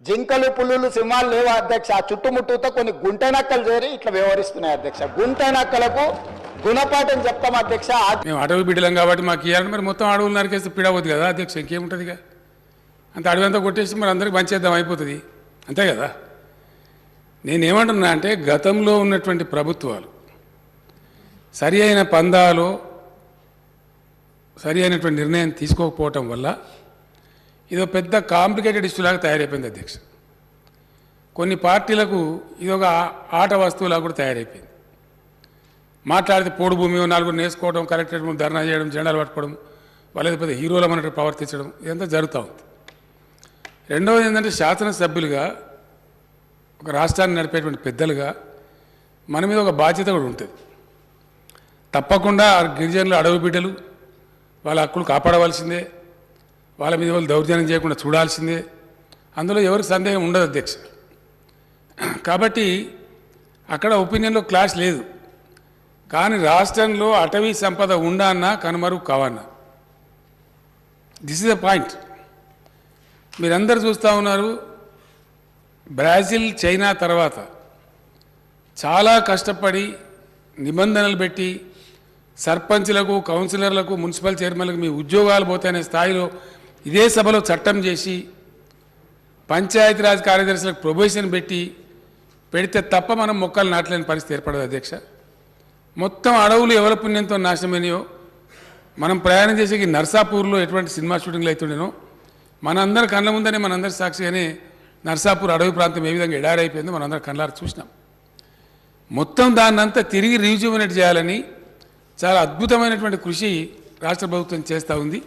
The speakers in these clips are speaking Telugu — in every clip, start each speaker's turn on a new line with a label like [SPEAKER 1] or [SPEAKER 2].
[SPEAKER 1] జింకలు పులులు సింహాలు లేవు అధ్యక్ష? ఆ చుట్టుముట్టుతో కొన్ని గుంట నక్కలు చేరి ఇట్లా వ్యవహరిస్తున్నాయి అధ్యక్ష. గుంట నక్కలకు గుణపాఠం చెప్తాం అధ్యక్ష. ఆ
[SPEAKER 2] మేము అడవి బిడ్డలం కాబట్టి మాకు ఇవ్వాలని మరి మొత్తం అడవులు నరికేస్తే పీడవద్దు కదా అధ్యక్ష? ఇంకేముంటుందిగా అంత అడవి అంతా కొట్టేసి మరి అందరికి పంచేద్దాం అయిపోతుంది. అంతే కదా? నేనేమంటున్నా అంటే గతంలో ఉన్నటువంటి ప్రభుత్వాలు సరి అయిన పందాలు సరి అయినటువంటి నిర్ణయం తీసుకోకపోవటం వల్ల ఇదో పెద్ద కాంప్లికేటెడ్ ఇష్యూలాగా తయారైపోయింది అధ్యక్ష. కొన్ని పార్టీలకు ఇది ఒక ఆట వస్తువులాగా కూడా తయారైపోయింది. మాట్లాడితే పోడు భూమి నలుగురు నేసుకోవడం కలెక్టరేట్ ధర్నా చేయడం జెండాలు పట్టుకోవడం వాళ్ళ పెద్ద హీరోల మనట్టు ప్రవర్తించడం ఇదంతా జరుగుతూ ఉంది. రెండవది ఏంటంటే శాసనసభ్యులుగా ఒక రాష్ట్రాన్ని నడిపేటువంటి పెద్దలుగా మన మీద ఒక బాధ్యత కూడా ఉంటుంది. తప్పకుండా ఆ గిరిజనులు అడవి బిడ్డలు వాళ్ళ హక్కులు కాపాడవలసిందే. వాళ్ళ మీద వాళ్ళు దౌర్జన్యం చేయకుండా చూడాల్సిందే. అందులో ఎవరికి సందేహం ఉండదు అధ్యక్ష. కాబట్టి అక్కడ ఒపీనియన్లో క్లాష్ లేదు. కానీ రాష్ట్రంలో అటవీ సంపద ఉండన్నా కనుమరుగు కావన్నా. This is the point. మీరందరూ చూస్తూ ఉన్నారు బ్రాజిల్ చైనా తర్వాత చాలా కష్టపడి నిబంధనలు పెట్టి సర్పంచ్లకు కౌన్సిలర్లకు మున్సిపల్ చైర్మన్లకు మీ ఉద్యోగాలు పోతాయనే స్థాయిలో ఇదే సభలో చట్టం చేసి పంచాయతీరాజ్ కార్యదర్శులకు ప్రొబేషన్ పెట్టి పెడితే తప్ప మనం మొక్కలు నాటలేని పరిస్థితి ఏర్పడదు అధ్యక్ష. మొత్తం అడవులు ఎవరి పుణ్యంతో నాశనమైనయో మనం ప్రయాణం చేసే నర్సాపూర్లో ఎటువంటి సినిమా షూటింగ్లు అవుతుండేనో మనందరి కళ్ళ ముందనే మనందరి సాక్షిగానే నర్సాపూర్ అడవి ప్రాంతం ఏ విధంగా ఎడారైపోయిందో మనందరం కళ్ళారు చూసినాం. మొత్తం దాన్నంతా తిరిగి రీజువనేట్ చేయాలని చాలా అద్భుతమైనటువంటి కృషి రాష్ట్ర ప్రభుత్వం చేస్తూ ఉంది.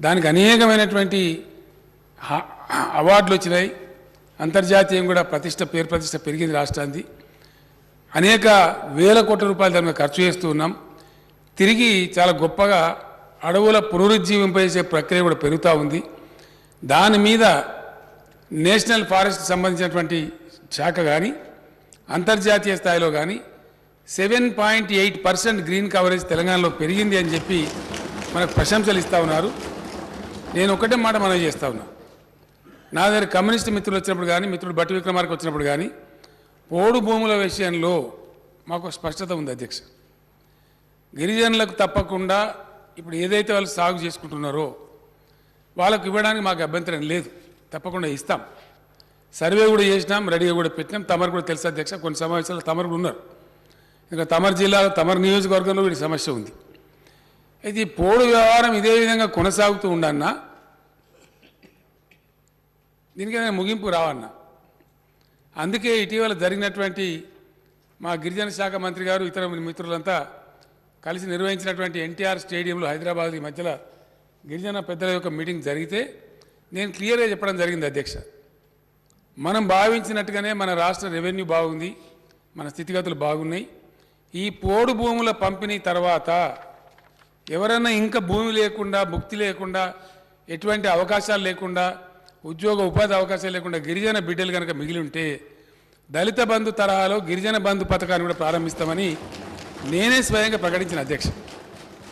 [SPEAKER 2] దానికి అనేకమైనటువంటి అవార్డులు వచ్చినాయి. అంతర్జాతీయం కూడా ప్రతిష్ట పేరు ప్రతిష్ట పెరిగింది రాష్ట్రానికి. అనేక వేల కోట్ల రూపాయలు దాని మీద ఖర్చు చేస్తూ ఉన్నాం. తిరిగి చాలా గొప్పగా అడవుల పునరుజ్జీవింపజేసే ప్రక్రియ కూడా పెరుగుతూ ఉంది. దాని మీద నేషనల్ ఫారెస్ట్ సంబంధించినటువంటి శాఖ కానీ అంతర్జాతీయ స్థాయిలో కానీ seven point eight percent green coverage తెలంగాణలో పెరిగింది అని చెప్పి మనకు ప్రశంసలు ఇస్తూ ఉన్నారు. నేను ఒకటే మాట మనం చేస్తా ఉన్నా. నా దగ్గర కమ్యూనిస్ట్ మిత్రులు వచ్చినప్పుడు కానీ మిత్రుడు బట్టి విక్రమార్క వచ్చినప్పుడు కానీ పోడు భూముల విషయంలో మాకు స్పష్టత ఉంది అధ్యక్ష. గిరిజనులకు తప్పకుండా ఇప్పుడు ఏదైతే వాళ్ళు సాగు చేసుకుంటున్నారో వాళ్ళకు ఇవ్వడానికి మాకు అభ్యంతరం లేదు. తప్పకుండా ఇస్తాం. సర్వే కూడా చేసినాం రెడీగా కూడా పెట్టినాం. తమరు కూడా తెలుసు అధ్యక్ష కొన్ని సమావేశాలు తమరు ఉన్నారు. ఇంకా తమరు జిల్లాలో తమరు నియోజకవర్గంలో వీడి సమస్య ఉంది. అయితే ఈ పోడు వ్యవహారం ఇదే విధంగా కొనసాగుతూ ఉండన్నా దీనికి ఏదైనా ముగింపు రావన్నా. అందుకే ఇటీవల జరిగినటువంటి మా గిరిజన శాఖ మంత్రి గారు ఇతర మిత్రులంతా కలిసి నిర్వహించినటువంటి ఎన్టీఆర్ స్టేడియంలో హైదరాబాద్ ఈ మధ్యలో గిరిజన పెద్దల యొక్క మీటింగ్ జరిగితే నేను క్లియర్గా చెప్పడం జరిగింది అధ్యక్ష. మనం భావించినట్టుగానే మన రాష్ట్ర రెవెన్యూ బాగుంది మన స్థితిగతులు బాగున్నాయి. ఈ పోడు భూముల పంపిణీ తర్వాత ఎవరైనా ఇంకా భూమి లేకుండా ముక్తి లేకుండా ఎటువంటి అవకాశాలు లేకుండా ఉద్యోగ ఉపాధి అవకాశాలు లేకుండా గిరిజన బిడ్డలు కనుక మిగిలి ఉంటే దళిత బంధు తరహాలో గిరిజన బంధు పథకాన్ని కూడా ప్రారంభిస్తామని నేనే స్వయంగా ప్రకటించిన అధ్యక్ష.